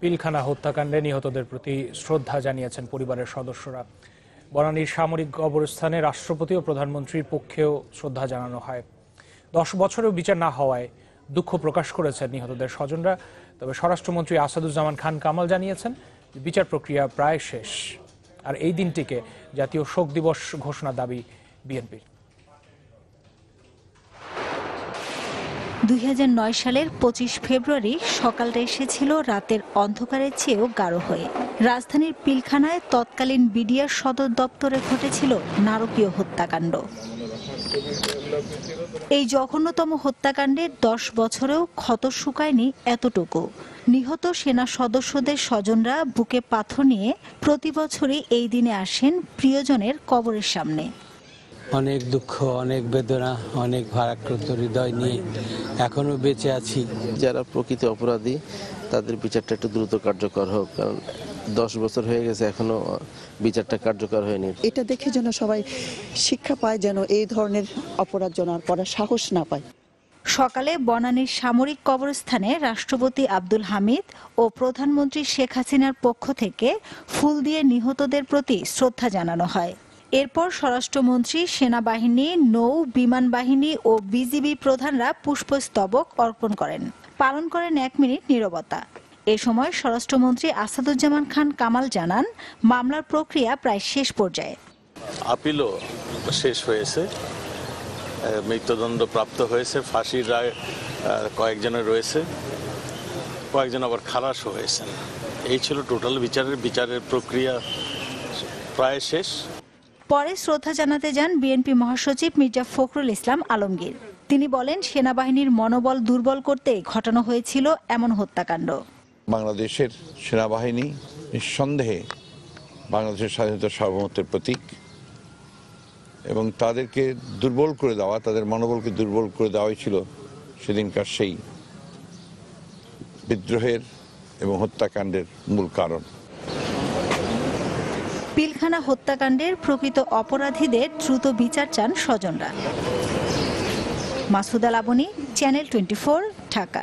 পিলখানা হত্যাকাণ্ডে নিহতদের প্রতি শ্রদ্ধা জানিয়েছেন পরিবারের সদস্যরা। বনানীর সামরিক কবরস্থানে রাষ্ট্রপতি ও প্রধানমন্ত্রীর পক্ষেও শ্রদ্ধা জানানো হয়। দশ বছরেও বিচার না হওয়ায় দুঃখ প্রকাশ করেছেন নিহতদের স্বজনরা। তবে স্বরাষ্ট্রমন্ত্রী আসাদুজ্জামান খান কামাল জানিয়েছেন বিচার প্রক্রিয়া প্রায় শেষ। আর এই দিনটিকে জাতীয় শোক দিবস ঘোষণা দাবি বিএনপির। দুই হাজার নয় সালের পঁচিশ ফেব্রুয়ারি সকালটা এসেছিল রাতের অন্ধকারের চেয়েও গাঢ় হয়ে। রাজধানীর পিলখানায় তৎকালীন বিডিআর সদর দপ্তরে ঘটেছিল নারকীয় হত্যাকাণ্ড। এই জঘন্যতম হত্যাকাণ্ডে দশ বছরেও ক্ষত শুকায়নি এতটুকু। নিহত সেনা সদস্যদের স্বজনরা বুকে পাথর নিয়ে প্রতি বছরই এই দিনে আসেন প্রিয়জনের কবরের সামনে। অনেক দুঃখ অনেক বেদনা অনেক ভারাক্রান্ত হৃদয় নিয়ে এখনও বেঁচে আছি। যারা প্রকৃত অপরাধী তাদের বিচারটা একটু দ্রুত কার্যকর হোক কারণ দশ বছর হয়ে গেছে এখনও বিচারটা কার্যকর হয়নি। এটা দেখে যেন সবাই শিক্ষা পায় যেন এই ধরনের অপরাধ যেন আর করার সাহস না পায়। সকালে বনানীর সামরিক কবরস্থানে রাষ্ট্রপতি আব্দুল হামিদ ও প্রধানমন্ত্রী শেখ হাসিনার পক্ষ থেকে ফুল দিয়ে নিহতদের প্রতি শ্রদ্ধা জানানো হয়। এরপর স্বরাষ্ট্রমন্ত্রী, সেনাবাহিনী, নৌ বিমান বাহিনী ও বিজিবি প্রধানরা পুষ্পস্তবক অর্পণ করেন। পালন করেন এক মিনিট নীরবতা। এ সময় স্বরাষ্ট্রমন্ত্রী আসাদুজ্জামান খান কামাল জানান, মামলার প্রক্রিয়া প্রায় শেষ পর্যায়ে। আপিলও শেষ হয়েছে। মৃত্যুদণ্ড প্রাপ্ত হয়েছে, ফাঁসির রায় কয়েকজনের রয়েছে। কয়েকজন আবার খালাসও হয়েছেন। এই ছিল টোটাল বিচারের বিচারের প্রক্রিয়া প্রায় শেষ। পরে শ্রদ্ধা জানাতে যান বিএনপি মহাসচিব মির্জা ফখরুল ইসলাম আলমগীর। তিনি বলেন, সেনাবাহিনীর মনোবল দুর্বল করতে ঘটানো হয়েছিল এমন হত্যাকাণ্ড। বাংলাদেশের সেনাবাহিনী নিঃসন্দেহে বাংলাদেশের স্বাধীনতা সার্বভৌমত্বের প্রতীক এবং তাদেরকে দুর্বল করে দেওয়া, তাদের মনোবলকে দুর্বল করে দেওয়াই ছিল সেদিনকার সেই বিদ্রোহের এবং হত্যাকাণ্ডের মূল কারণ। পিলখানা হত্যাকাণ্ডের প্রকৃত অপরাধীদের দ্রুত বিচার চান স্বজনরা। Masuda Laboni channel twenty Dhaka.